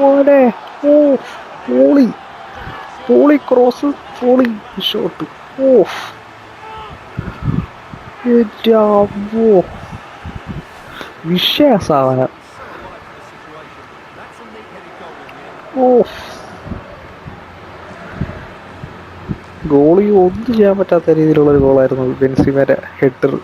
മോനെ ഓ poly. Poly cross poly shot. ഓ അമ്മോ വിഷയ സാധനം. ഓ ഗോളി ഒന്നും ചെയ്യാൻ പറ്റാത്ത രീതിയിലുള്ള ഒരു ഗോളായിരുന്നു ബെൻസിമേരെ ഹെഡർ.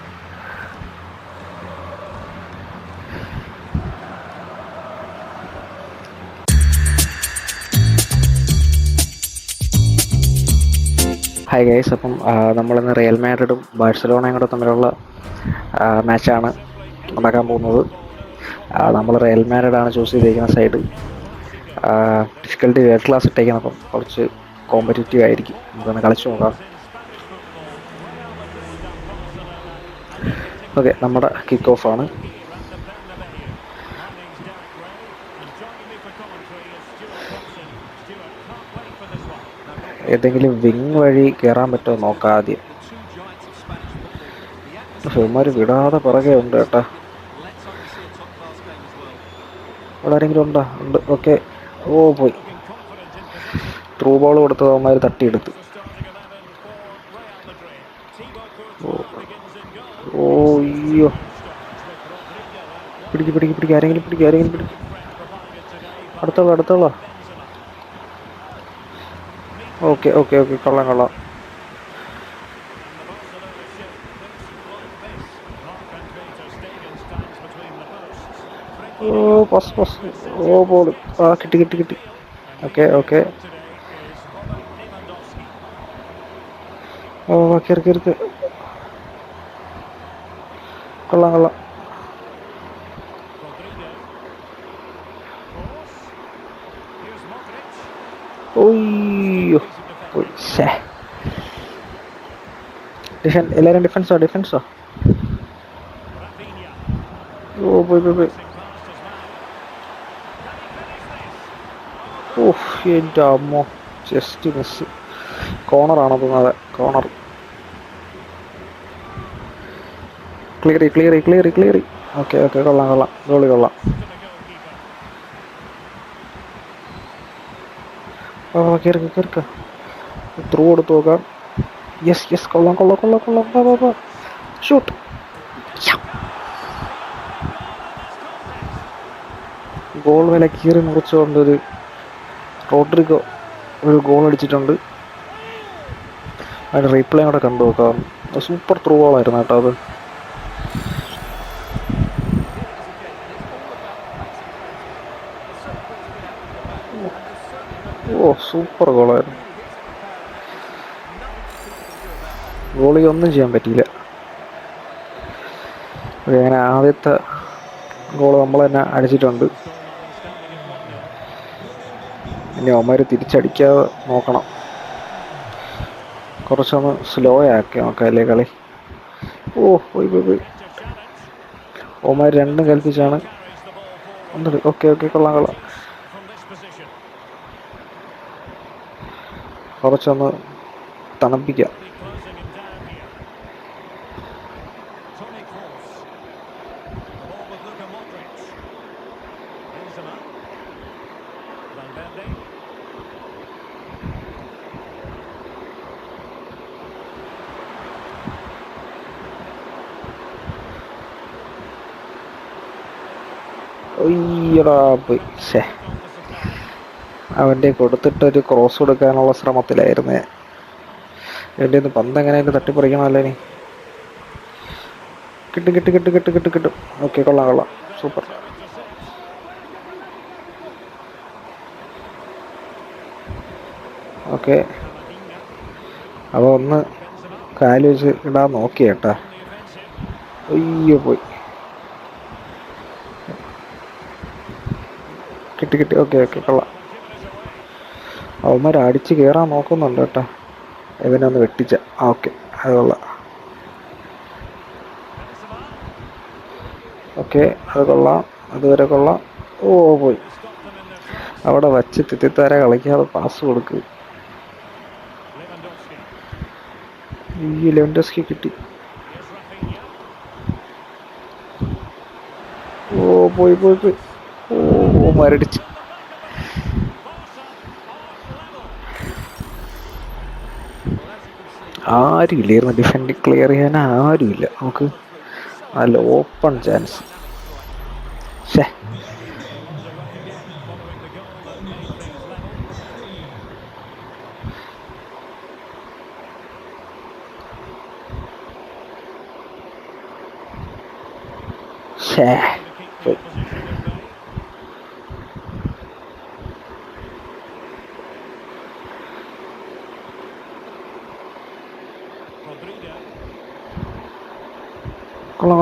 ഹായ് ഗൈസ് അപ്പം നമ്മളിന്ന് റിയൽ മാഡ്രിഡും ബാഴ്സലോണയും കൂടെ തമ്മിലുള്ള മാച്ചാണ് നടക്കാൻ പോകുന്നത്. നമ്മൾ റിയൽ മാഡ്രിഡാണ് ചൂസ് ചെയ്തിരിക്കുന്ന സൈഡ് ഡിഫിക്കൽട്ടി വേൾഡ് ക്ലാസ് ഇട്ടേക്കണം അപ്പം കുറച്ച് കോമ്പറ്റീറ്റീവ് ആയിരിക്കും. നമുക്കൊന്ന് കളിച്ചു നോക്കാം. ഓക്കെ നമ്മുടെ കിക്ക് ഓഫ് ഏതെങ്കിലും വിങ് വഴി കയറാൻ പറ്റുമോ നോക്കാം ആദ്യം ഇവന്മാർ വിടാതെ പുറകെ ഉണ്ട് കേട്ടാ. അവിടെ ആരെങ്കിലും ഉണ്ടോ? ഉണ്ട്. ഓക്കെ. ഓ പോയി. ത്രൂ ബോൾ കൊടുത്തത് അവന്മാർ തട്ടിയെടുത്തു. ഓ. അയ്യോ. പിടിക്ക് പിടിക്ക് പിടിക്ക്. ആരെങ്കിലും പിടിക്ക് ആരെങ്കിലും പിടിക്ക്. അടുത്തോളൂ അടുത്തോളാം ഓക്കെ ഓക്കെ ഓക്കെ കൊള്ളാം കൊള്ളാം. ഓ പസ് പസ് ഓ ബോൾ ആ കിട്ടി കിട്ടി കിട്ടി. Okay okay. ഓ കയറി കയറി കയറി കൊള്ളാം കൊള്ളാം. ഡിഫൻ എല്ലാവരും ഡിഫൻസോ ഡിഫൻസോ ഓ പോയി പോയി പോയി. ഓഹ് എന്റെ അമ്മോ. ജസ്റ്റ് മിസ് കോണറാണോ തോന്നുന്നത്? Conor Cleary Cleary Cleary Cleary okay okay കൊള്ളാം കൊള്ളാം. ഗോളി കൊള്ളാം. കയറി കയറിക്ക ത്രൂ കൊടുത്ത് നോക്കാം. യെസ് യെസ് കൊള്ളാം കൊള്ളാം കൊള്ളാം കൊള്ളാം വാ വാ വാ ഷൂട്ട് ഗോൾ വില കീറി മുറിച്ചുകൊണ്ടൊരു റോഡ്രിഗോ ഒരു ഗോൾ അടിച്ചിട്ടുണ്ട്. അതിന്റെ റീപ്ലേ കൂടെ കണ്ടു നോക്കാം. സൂപ്പർ ത്രൂ ബോളായിരുന്നു കേട്ടോ അത്. ഓ സൂപ്പർ ഗോളായിരുന്നു ഗോളി ഒന്നും ചെയ്യാൻ പറ്റിയില്ല. അങ്ങനെ ആദ്യത്തെ ഗോൾ നമ്മൾ തന്നെ അടിച്ചിട്ടുണ്ട്. ഇനി ഒമാര് തിരിച്ചടിക്കാതെ നോക്കണം. കുറച്ചൊന്ന് സ്ലോ ആക്കി നോക്കാം അല്ലേ കളി? ഓ പോയി പോയി പോയി. ഒമാർ രണ്ടും കൽപ്പിച്ചാണ്. ഒന്നുണ്ട് ഓക്കെ ഓക്കെ കൊള്ളാം കൊള്ളാം. കുറച്ചൊന്ന് തണുപ്പിക്കാം. ഒയ്യടാ പോയി. ശേ അവന്റെ കൊടുത്തിട്ടൊരു ക്രോസ് കൊടുക്കാനുള്ള ശ്രമത്തിലായിരുന്നു. ഞാൻ എന്റെ ഒന്ന് പന്ത് എങ്ങനെയാലും തട്ടിപ്പറിക്കണമല്ലോ ഇനി. കിട്ടും കിട്ടും കിട്ടും കിട്ടും കിട്ടും കിട്ടും. ഓക്കെ കൊള്ളാം കൊള്ളാം. സൂപ്പർ. ഓക്കെ. അപ്പോൾ ഒന്ന് കാൽ വെച്ച് ഇടാൻ നോക്കിയേട്ടാ. അയ്യോ പോയി. കിട്ടി കിട്ടി. ഓക്കെ ഓക്കെ കൊള്ളാം. അവന്മാർ അടിച്ച് കയറാൻ നോക്കുന്നുണ്ട് കേട്ടോ. ഇവനെ ഒന്ന് വെട്ടിച്ച. ആ ഓക്കെ. അത് കൊള്ളാം. ഓക്കെ അത് കൊള്ളാം. അതുവരെ കൊള്ളാം. ഓ പോയി. അവിടെ വച്ച് തിത്തിത്താര കളിക്കാതെ പാസ് കൊടുക്ക്. ഈ ലെവൻഡസ്കി കിട്ടി. ഓ പോയി പോയി പോയി. ഓ മരടിച്ച് ആരുമില്ലായിരുന്നു ഡിഫൻഡ് ക്ലിയർ ചെയ്യാൻ ആരുമില്ല. നമുക്ക് നല്ല ഓപ്പൺ ചാൻസ് ഷേ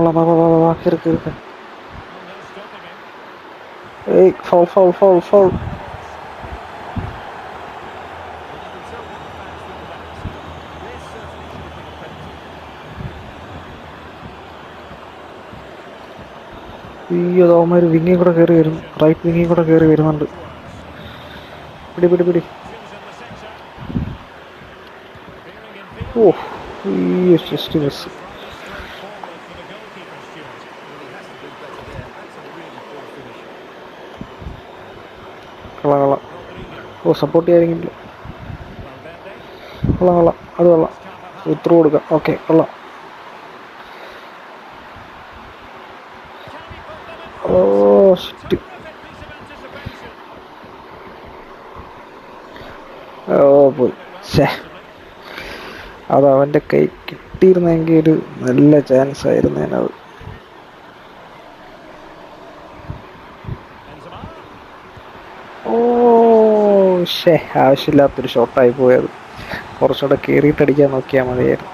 വാ വാ വാ വാ കയറി കയറി കയറി ഏയ് ഫൗൾ ഫൗൾ ഫൗൾ ഫൗൾ അയ്യോ അവന്മാർ വിങ്ങി കൂടെ കയറി വരും. റൈറ്റ് വിങ്ങി കൂടെ കയറി വരുന്നുണ്ട്. പിടി പിടി പിടി. ഓ. അയ്യോ ജസ്റ്റ് മിസ് കൊള്ളാം കൊള്ളാം ഓ സപ്പോർട്ട് ചെയ്യാരെങ്കിലും കൊള്ളാം കൊള്ളാം അത് കൊള്ളാം ഉത്തരവ് കൊടുക്കാം ഓക്കെ കൊള്ളാം ഓ ഷിറ്റ് ഓ പോയി ഛേ അത് അവന്റെ കൈ കിട്ടിയിരുന്നെങ്കിൽ ഒരു നല്ല ചാൻസ് ആയിരുന്നേനത് ഓ ഷേ ആവശ്യമില്ലാത്തൊരു ഷോട്ടായി പോയത്. കുറച്ചുകൂടെ കയറിയിട്ടടിക്കാൻ നോക്കിയാൽ മതിയായിരുന്നു.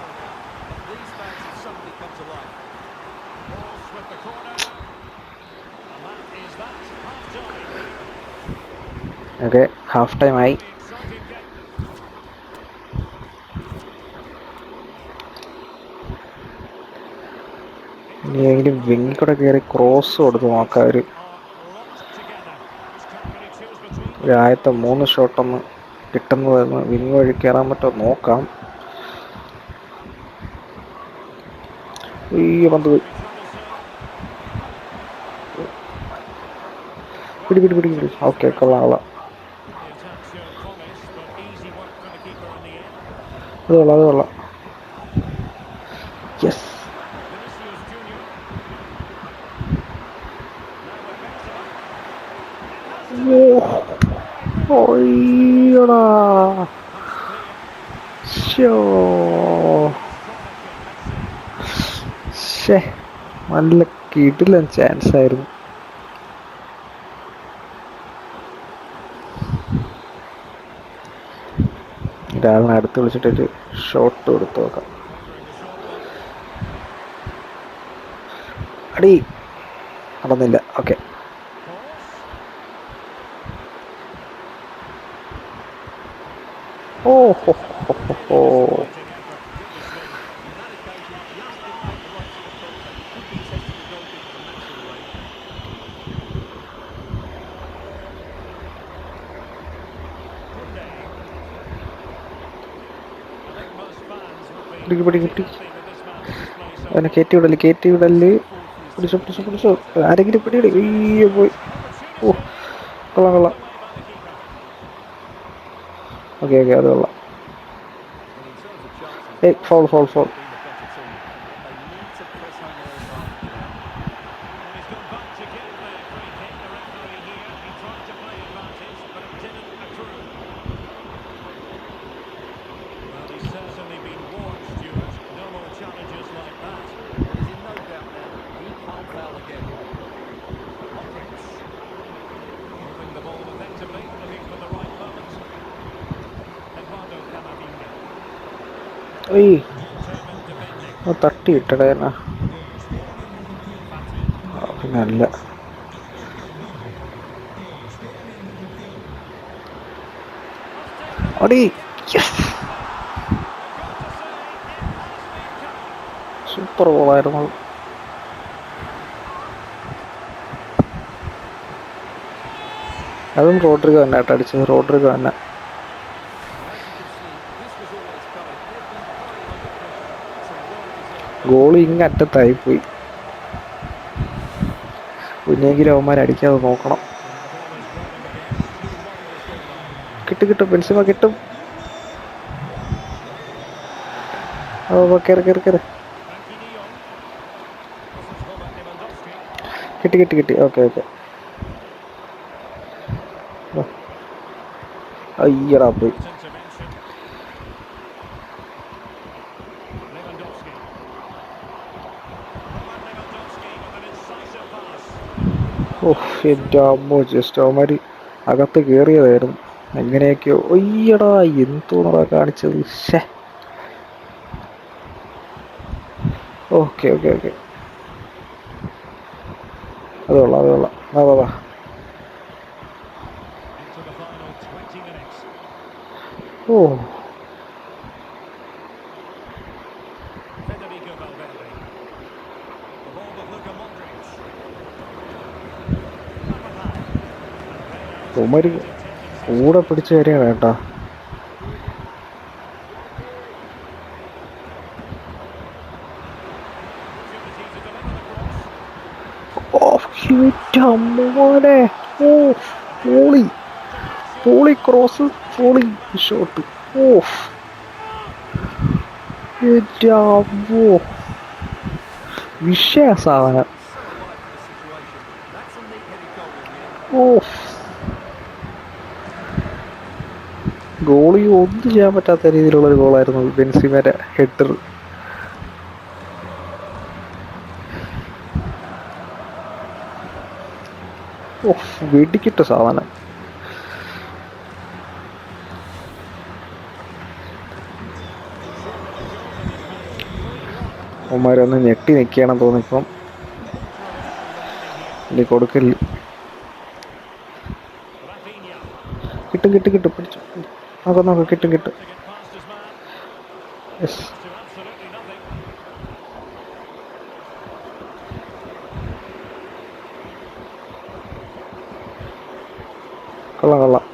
ഓക്കെ ഹാഫ് ടൈം ആയി. ഇനിയെങ്കിലും വിങ്ങി കൂടെ കയറി ക്രോസ് കൊടുത്ത് നോക്കാം ഒരു ആദ്യത്തെ മൂന്ന് ഷോട്ടൊന്ന് കിട്ടുന്നതെന്ന് വിങ് വഴി കയറാൻ പറ്റുമോ നോക്കാം. ഈ പന്ത് പിടി പിടി പിടി പിടി. ഓക്കെ കൊള്ളാം കൊള്ളാം. അത് കൊള്ളാം അത് കൊള്ളാം യെസ് ഷേ നല്ല കിടിലൻ ചാൻസ് ആയിരുന്നു. ഒരാളിനെ അടുത്ത് വിളിച്ചിട്ടൊരു ഷോട്ട് കൊടുത്തു നോക്കാം. അടി നടന്നില്ല. ഓക്കെ ഓ ho, ho, ho, ho. അവനെ കയറ്റി വിടൽ കയറ്റി വിടൽ. പിടിച്ചോ പിടിച്ചോ പിടിച്ചോ. ആരെങ്കിലും പിടിയിട്. അയ്യോ പോയി. ഓ കൊള്ളാം കൊള്ളാം. ഓക്കെ ഓക്കെ അത് കൊള്ളാം. ഫോൾ ഫോൾ ഫോൾ ഓ തട്ടി ഇട്ടടേ അല്ല. അടി. സൂപ്പർ ബോളായിരുന്നു അത്. റോഡ്രിഗോ തന്നെ കേട്ടോ അടിച്ചത്. തന്നെ. ഗോൾ അറ്റത്തായി പോയി. പിന്നെങ്കിൽ അവന്മാർ അടിക്കാതെ നോക്കണം. കിട്ടും കിട്ടും. പെൻസിമ കിട്ടും. കിട്ടി കിട്ടി കിട്ടി. Okay okay. അയ്യടാ പോയി. ഓഹ് എന്റെ അമ്മോ ജസ്റ്റ് അവന്മാര് അകത്ത് കയറിയതായിരുന്നു എങ്ങനെയൊക്കെയോ ഒയ്യടാ എന്തോന്നടാ കാണിച്ചത്. ഷേ ഓക്കെ ഓക്കെ ഓക്കെ. അത് കൊള്ളാം അത് കൊള്ളാം. ആ വാ. ഓ. ഉമര് കൂടെ പിടിച്ച് വരികയാണ് കേട്ടോ. പോളി. Poly cross poly shot. ഓ എന്റെ അമ്മോ. വിഷയ സാധനം. ഓ ഗോളി ഒന്നും ചെയ്യാൻ പറ്റാത്ത രീതിയിലുള്ള ഒരു ഗോളായിരുന്നു ബെൻസിമയുടെ ഹെഡർ. വെടിക്കിട്ട സാധനം. ഉമ്മാരൊന്ന് ഞെട്ടി നിൽക്കുകയാണെന്ന് തോന്നിപ്പം ഇനി കൊടുക്കില്ല കിട്ടും കിട്ടും കിട്ടും പിടിച്ചു. നോക്കാം നോക്കാം കിട്ടും കിട്ടും. കൊള്ളാം കൊള്ളാം.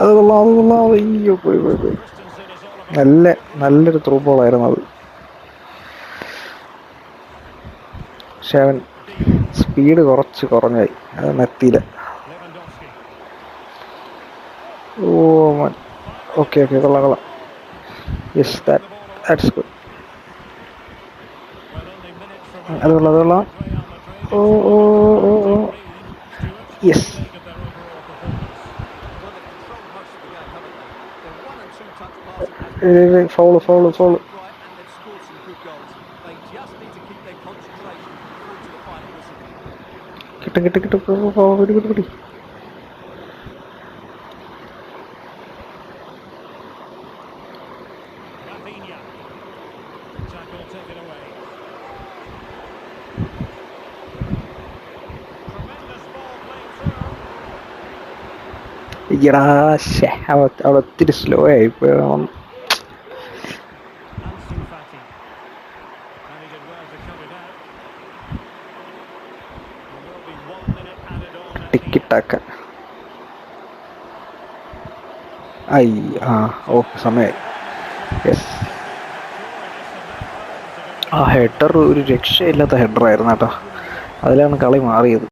അത് കൊള്ളാം അത് കൊള്ളാം. അയ്യോ പോയി പോയി പോയി. നല്ല നല്ലൊരു ത്രൂ ബോളായിരുന്നു അത്. പക്ഷെ അവൻ സ്പീഡ് കുറച്ച് കുറഞ്ഞായി. അത് നെത്തിയില്ല ഓ ഓക്കെ ഓക്കെ കൊള്ളാം കൊള്ളാം. യെസ് ദാറ്റ് ഗുഡ് അത് കൊള്ളാം അത് കൊള്ളാം. ഓ ഓ ഓ ഓ യെസ് ഫൗൾ ഫൗൾ ഫൗൾ കിട്ടും കിട്ടും കിട്ടും പോ, പോ, പോ, പിടി പിടി പിടി എടാ ശ്ശേ അവ അവിടെ ഒത്തിരി സ്ലോ ആയി അവൻ ഐ ആ ഓ സമയമായി യെസ് ആ ഹെഡർ ഒരു രക്ഷയില്ലാത്ത ഹെഡർ ആയിരുന്നു കേട്ടോ അതിലാണ് കളി മാറിയത്.